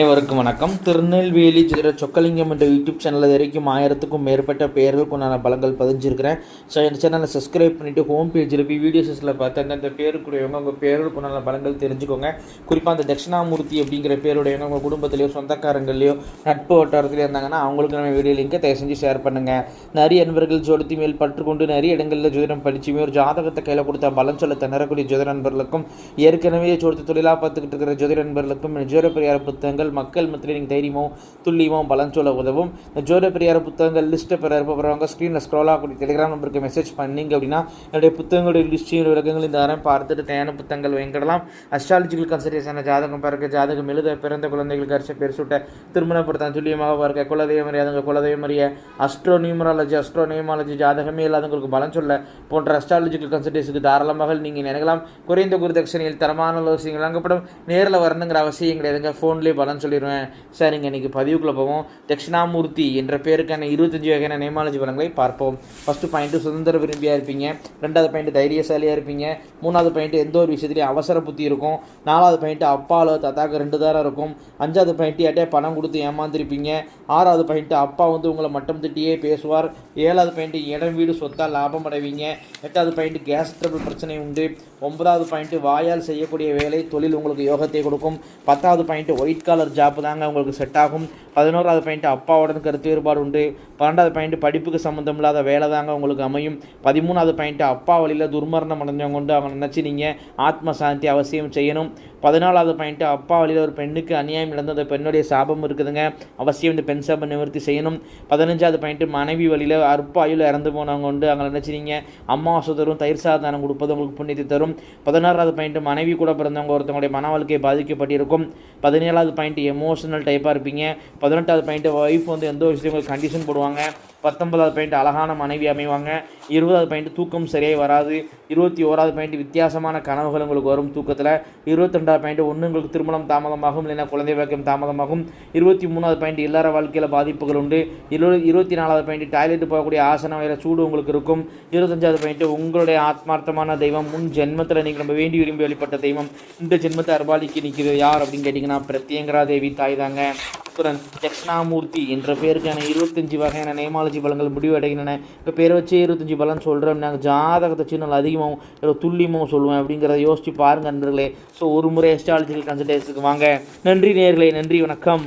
அனைவருக்கும் வணக்கம். திருநெல்வேலி ஜிர சொக்கலிங்கம் என்ற யூடியூப் சேனல் வரைக்கும் ஆயிரத்துக்கும் மேற்பட்ட பெயர்களுக்கு பலங்கள் பதிஞ்சிருக்கிறேன். ஸோ இந்த சேனலை சப்ஸ்கிரைப் பண்ணிவிட்டு ஹோம் பேஜில் போய் வீடியோஸில் பார்த்து அந்தந்த பேருக்குரியவங்க உங்கள் பேர்களுக்கு பலங்கள் தெரிஞ்சுக்கோங்க. குறிப்பாக அந்த தட்சிணாமூர்த்தி அப்படிங்கிற பேருடையவங்க உங்கள் குடும்பத்திலையோ சொந்தக்காரங்களையோ நட்பு வட்டாரத்துலையோ இருந்தாங்கன்னா அவங்களுக்கு நம்ம வீடியோ லிங்கை தயவு செஞ்சு ஷேர் பண்ணுங்கள் நிறைய நண்பர்கள் ஜோடித்து மேல் பற்றுக்கொண்டு நிறைய இடங்களில் ஜோதிடம் படிச்சுமே ஒரு ஜாதகத்தை கையில் கொடுத்தா பலன் சொல்ல திணறக்கூடிய ஜோதிட நண்பர்களுக்கும் ஏற்கனவே ஜோதித்து தொழிலாக பார்த்துக்கிட்டு இருக்கிற ஜோதிட நண்பர்களுக்கும் ஜோதிட புத்தகங்கள் புத்தகங்கள் மக்கள் மத்தியில் நீங்கள் தைரியமோ துல்லியமோ பலன் சொல்ல உதவும். இந்த ஜோதிட பெரியார் புத்தகங்கள் லிஸ்ட்டை பெற போகிறவங்க ஸ்க்ரீனில் ஸ்க்ரோல் ஆகக்கூடிய டெலிகிராம் நம்பருக்கு மெசேஜ் பண்ணீங்க அப்படின்னா என்னுடைய புத்தகங்களுடைய லிஸ்ட்டையும் விளக்கங்கள் இந்த வாரம் பார்த்துட்டு தேவையான புத்தகங்கள் வாங்கிடலாம். அஸ்ட்ராலஜிக்கல் கன்சல்டேஷன் ஜாதகம் பிறகு ஜாதகம் எழுத பிறந்த குழந்தைகளுக்கு அரிசி பேர் சுட்ட திருமணப்படுத்த துல்லியமாக பார்க்க குலதெய்வம் அறியாதவங்க குலதெய்வம் அறிய அஸ்ட்ரோ நியூமராலஜி அஸ்ட்ரோ நியூமாலஜி ஜாதகமே இல்லாதவங்களுக்கு பலன் சொல்ல போன்ற அஸ்ட்ராலஜிக்கல் கன்சல்டேஷனுக்கு தாராளமாக நீங்கள் நினைக்கலாம் குறைந்த குருதட்சணையில் தரமான ஆலோசனைகள் வழங்கப்படும். நேரில் வரணுங்கிற அவசியம் கிடையாதுங்க. ஃபோன்லேயே பலன் சொல்லிடுவேன். சரிங்க இன்றைக்கி பதிவுக்குள்ளே போவோம். தட்சிணாமூர்த்தி என்ற பேருக்கான இருபத்தஞ்சு வகையான நேமாலஜி பலன்களை பார்ப்போம். ஃபஸ்ட்டு பாயிண்ட்டு சுதந்திர விரும்பியாக இருப்பீங்க. ரெண்டாவது பாயிண்ட்டு தைரியசாலியாக இருப்பீங்க. மூணாவது பாயிண்ட் எந்த ஒரு விஷயத்துலையும் அவசர புத்தி இருக்கும். நாலாவது பாயிண்ட்டு அப்பாலோ தத்தாக்கு ரெண்டு தாரம் இருக்கும். அஞ்சாவது பாயிண்ட் யார்ட்டே பணம் கொடுத்து ஏமாந்துருப்பீங்க. ஆறாவது பாயிண்ட்டு அப்பா வந்து உங்களை மட்டம் திட்டியே பேசுவார். ஏழாவது பாயிண்ட்டு இடம் வீடு சொத்தால் லாபம் அடைவீங்க. எட்டாவது பாயிண்ட் கேஸ் ட்ரபிள் பிரச்சனை உண்டு. ஒன்பதாவது பாயிண்ட்டு வாயால் செய்யக்கூடிய வேலை தொழில் உங்களுக்கு யோகத்தை கொடுக்கும். பத்தாவது பாயிண்ட் ஒயிட் காலர் ஜாப் தாங்க உங்களுக்கு செட் ஆகும். பதினோராவது பாயிண்ட் அப்பாவுடன் கருத்து வேறுபாடு உண்டு. பன்னெண்டாவது பாயிண்ட் படிப்புக்கு சம்மந்தம் இல்லாத வேலை தாங்க உங்களுக்கு அமையும். பதிமூணாவது பாயிண்ட் அப்பா வழியில் துர்மரணம் அடைஞ்சவங்க கொண்டு அவங்க நினச்சி நீங்கள் ஆத்ம சாந்தி அவசியம் செய்யணும். பதினாலாவது பாயிண்ட் அப்பா வழியில் ஒரு பெண்ணுக்கு அநியாயம் நடந்த அந்த பெண்ணுடைய சாபம் இருக்குதுங்க. அவசியம் இந்த பெண் சாபம் நிவர்த்தி செய்யணும். பதினஞ்சாவது பாயிண்ட் மனைவி வழியில் அற்பாயில் இறந்து போனவங்க கொண்டு அவங்க நினச்சி நீங்கள் அம்மாவாசை தரும் தயிர் சாதானம் கொடுப்பது உங்களுக்கு புண்ணியத்தை தரும். பதினாறாவது பாயிண்ட் மனைவி கூட பிறந்தவங்க ஒருத்தவங்களுடைய மன வாழ்க்கை பாதிக்கப்பட்டிருக்கும். பதினேழாவது பாயிண்ட் எமோஷனல் டைப்பாக இருப்பீங்க. பதினெட்டாவது பாயிண்ட் ஒய்ஃப் வந்து எந்த ஒரு விஷயத்தையும் கண்டிஷன் போடுவாங்க. பத்தொன்பதாவது பாயிண்ட் அழகான மனைவி அமைவாங்க. இருபதாவது பாயிண்ட் தூக்கம் சரியாக வராது. இருபத்தி ஓராவது பாயிண்ட் வித்தியாசமான கனவுகள் உங்களுக்கு வரும் தூக்கத்தில். இருபத்தெண்டாவது பாயிண்ட் ஒன்று உங்களுக்கு திருமணம் தாமதமாகும் இல்லைன்னா குழந்தை வாக்கியம் தாமதமாகும். இருபத்தி மூணாவது பாயிண்ட் இல்லற வாழ்க்கையில் பாதிப்புகள் உண்டு. இரு இருபத்தி நாலாவது பாயிண்ட் டாய்லெட் போகக்கூடிய ஆசன வகையில் சூடு உங்களுக்கு இருக்கும். இருபத்தஞ்சாவது பாயிண்ட் உங்களுடைய ஆத்மார்த்தமான தெய்வம். முன் ஜென்மத்தில் நீங்கள் நம்ம வேண்டி விரும்பி வழிபட்ட தெய்வம். இந்த ஜென்மத்தை அர்பாலிக்கு நிற்கிறது யார் அப்படின்னு கேட்டிங்கன்னா பிரத்யங்கரா தேவி தாய் தாங்க. அத்துடன் தட்சிணாமூர்த்தி என்ற பேருக்கான இருபத்தஞ்சி வகையான நேமாலஜி பலங்கள் முடிவடைகின்றன. இப்போ பேரை வச்சே இருபத்தஞ்சி பலன் சொல்கிறோம் நாங்கள் ஜாதகத்தை சின்ன அதிகமாகவும் இல்லை துல்லியமாகவும் சொல்லுவேன் அப்படிங்கிறத யோசித்து பாருங்கள் நண்பர்களே. ஸோ ஒரு முறை எஸ்ட்ராலஜிக்கல் கன்சல்டேஷனுக்கு வாங்க. நன்றி நேர்களே நன்றி வணக்கம்.